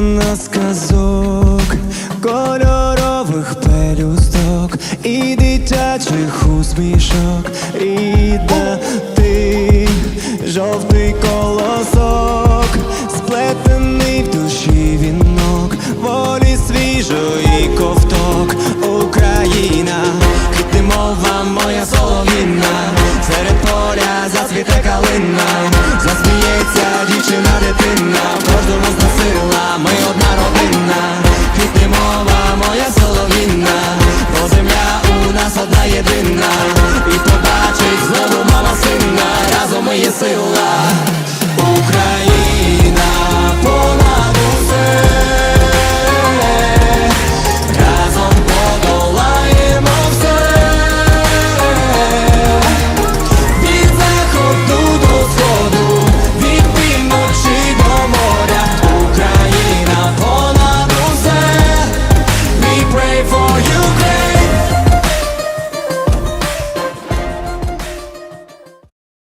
на сказок кольорових пелюсток і дитячих усмішок. І сина, і побачить знову мама сина, разом є сила.